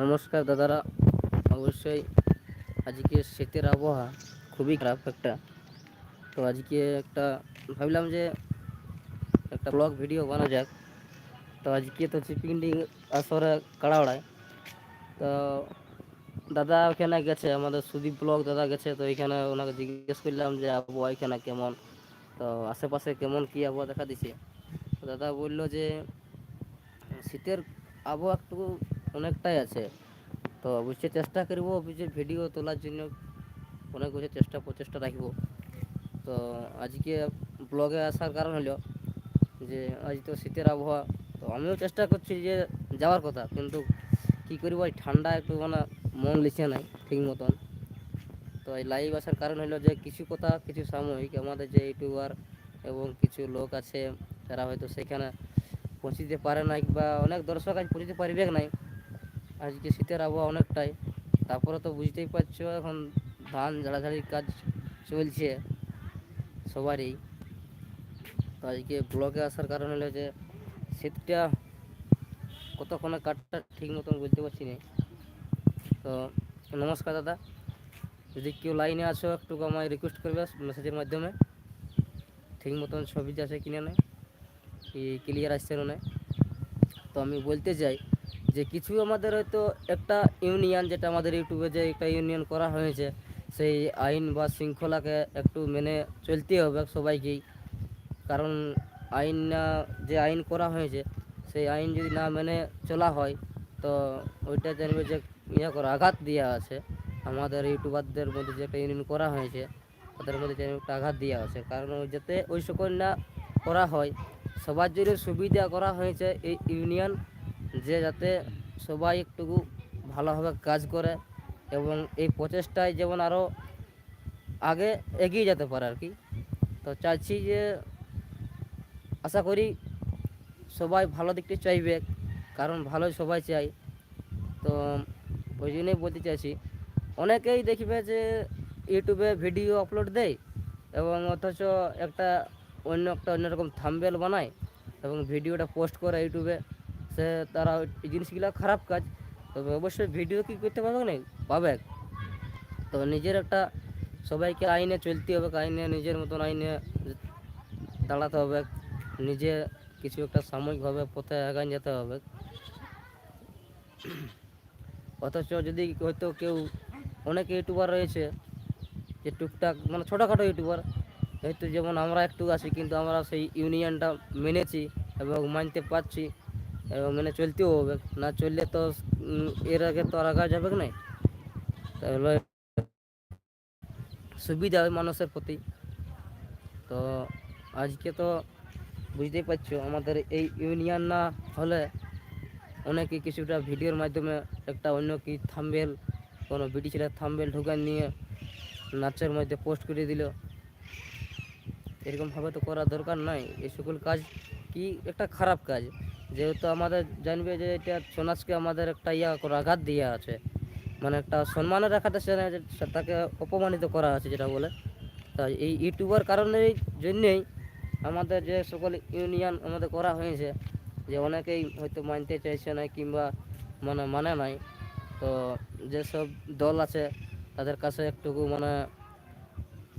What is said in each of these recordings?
নমস্কার দাদারা। অবশ্যই আজকে শীতের আবহাওয়া খুবই খারাপ একটা। তো আজকে একটা, ভাবলাম যে একটা ব্লগ ভিডিও বানা যাক। তো আজকে তো চিপিন্ডি আসরে কাড়াওড়ায়। তো দাদা ওখানে গেছে, আমাদের সুদীপ ব্লগ দাদা গেছে, তো এখানে ওনাকে জিজ্ঞেস করলাম যে আবহাওয়া এখানে কেমন? তো আশেপাশে কেমন কী আবহাওয়া দেখা দিছে? দাদা বলল যে শীতের আবহাওয়া একটু অনেকটাই আছে। তো অবশ্যই চেষ্টা করব অবশ্যই ভিডিও তোলার জন্য। অনেক কিছু চেষ্টা, প্রচেষ্টা রাখব। তো আজকে ব্লগে আসার কারণ হলো যে, আজ তো শীতের আবহাওয়া। তো আমিও চেষ্টা করছি যে যাওয়ার কথা, কিন্তু কী করব, এই ঠান্ডা একটু মানে মন লিখে নাই ঠিক মতন। তো এই লাইভ আসার কারণ হলো যে, কিছু কথা, কিছু সাময়িক আমাদের যে ইউটিউবার এবং কিছু লোক আছে, তারা হয়তো সেখানে পৌঁছিতে পারে নাই বা অনেক দর্শক আজ পৌঁছতে পারবে নাই। আজকে শীতের আবহাওয়া অনেকটাই। তারপরে তো বুঝতেই পারছ, এখন ধান ঝাড়াঝাড়ির কাজ চলছে সবারই। তো আজকে ব্লগে আসার কারণ হলো যে, শীতটা কতক্ষণে কাটটা ঠিক মতন বলতে পারছি না। তো নমস্কার দাদা, যদি কেউ লাইনে আছো, একটু আমায় রিকোয়েস্ট করবে মেসেজের মাধ্যমে। ঠিক মতন ছবি আছে কিনে নেয় কি ক্লিয়ার আসছে না তো আমি বলতে চাই যে কিছু আমাদের হয়তো একটা ইউনিয়ন যেটা আমাদের ইউটিউবে যে একটা ইউনিয়ন করা হয়েছে, সেই আইন বা শৃঙ্খলাকে একটু মেনে চলতে হবে সবাইকেই। কারণ আইন না, যে আইন করা হয়েছে, সেই আইন যদি না মেনে চলা হয়, তো ওইটা জানবে যে ইয়ে করা আঘাত দেওয়া আছে, আমাদের ইউটিউবারদের মধ্যে যে একটা ইউনিয়ন করা হয়েছে, তাদের মধ্যে যেন একটা আঘাত দেওয়া আছে। কারণ যাতে ওই সকল না করা হয়, সবার জন্য সুবিধা করা হয়েছে এই ইউনিয়ন। যে যাতে সবাই একটু ভালোভাবে কাজ করে এবং এই প্রচেষ্টায় যেমন আরও আগে এগিয়ে যেতে পারে আর কি। তো চাইছি যে আশা করি সবাই ভালো দিকটি চাইবে, কারণ ভালো সবাই চাই তো ওই জন্যই বলতে চাইছি, অনেকেই দেখবে যে ইউটিউবে ভিডিও আপলোড দেয় এবং অথচ একটা অন্য একটা অন্যরকম থাম্বেল বানায় এবং ভিডিওটা পোস্ট করে ইউটিউবে। সে তারা এই জিনিসগুলো খারাপ কাজ। তবে অবশ্যই ভিডিও কি করতে পারবে না পাবে। তো নিজের একটা সবাইকে আইনে চলতে হবে, আইনে নিজের মতন আইনে দাঁড়াতে হবে। নিজে কিছু একটা সাময়িকভাবে পথে আগান যেতে হবে। অথচ যদি হয়তো কেউ অনেক ইউটিউবার রয়েছে, যে টুকটাক মানে ছোটোখাটো ইউটিউবার, হয়তো যেমন আমরা একটু আছি, কিন্তু আমরা সেই ইউনিয়নটা মেনেছি এবং মানতে পারছি। মেনে চলতেও হবে। না চললে তো এর আগে তো আগা যাবে না তাহলে সুবিধা হয় মানুষের প্রতি। তো আজকে তো বুঝতেই পারছ, আমাদের এই ইউনিয়ন না হলে অনেকে কিছুটা ভিডিওর মাধ্যমে একটা অন্য কি থাম্বেল, কোনো বিটি ছেলের থাম্বেল ঢুকান নিয়ে নাচের মধ্যে পোস্ট করে দিল। এরকমভাবে তো করা দরকার নাই। এই সকল কাজ কি একটা খারাপ কাজ? যেহেতু আমাদের জানবে যে এটা সমাজকে আমাদের একটা ইয়া আঘাত দেওয়া আছে। মানে একটা সম্মানের রাখাতে সে না তাকে অপমানিত করা আছে যেটা বলে। তাই এই ইউটিউবার কারণের জন্যেই আমাদের যে সকল ইউনিয়ন আমাদের করা হয়েছে, যে অনেকেই হয়তো মানতে চাইছে না কিংবা মানে মানে নাই। তো যেসব দল আছে তাদের কাছে একটুকু মানে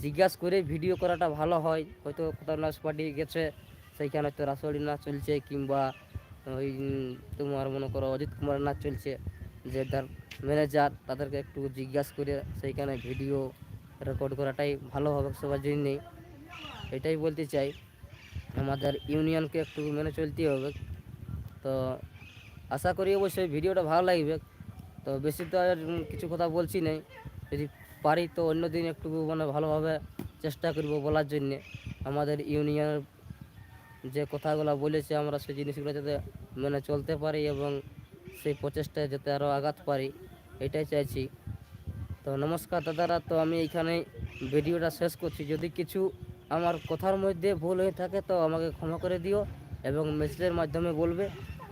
জিজ্ঞাসা করে ভিডিও করাটা ভালো হয়। হয়তো কোথাও নাচ পার্টি গেছে, সেইখানে হয়তো রাসড়ি নাচ চলছে কিংবা ওই তোমার মনে করো অজিত কুমারের নাচ চলছে, যে তার ম্যানেজার তাদেরকে একটু জিজ্ঞাসা করে সেইখানে ভিডিও রেকর্ড করাটাই ভালো হবে সবার জন্যেই এটাই বলতে চাই, আমাদের ইউনিয়নকে একটু মেনে চলতে হবে। তো আশা করি অবশ্যই ভিডিওটা ভালো লাগবে। তো বেশি তো আর কিছু কথা বলছি নাই। যদি পারি তো অন্যদিন একটু মানে ভালোভাবে চেষ্টা করব বলার জন্যে। আমাদের ইউনিয়নের যে কথাগুলো বলেছে আমরা সেই জিনিসগুলো যাতে মেনে চলতে পারি এবং সেই প্রচেষ্টায় যাতে আরও আঘাত পারি, এটাই চাইছি। তো নমস্কার দাদারা, তো আমি এইখানে ভিডিওটা শেষ করছি। যদি কিছু আমার কথার মধ্যে ভুল হয়ে থাকে তো আমাকে ক্ষমা করে দিও এবং মেসেজের মাধ্যমে বলবে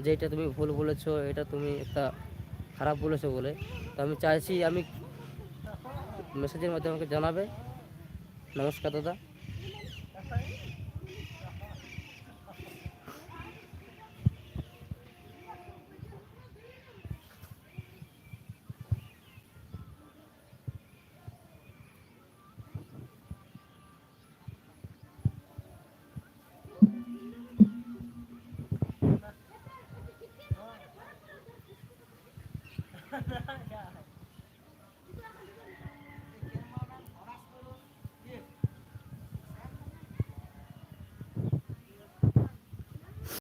যে এটা তুমি ভুল বলেছ, এটা তুমি একটা খারাপ বলেছ বলে। তো আমি চাইছি আমি মেসেজের মাধ্যমে আমাকে জানাবে। নমস্কার দাদা। क्या है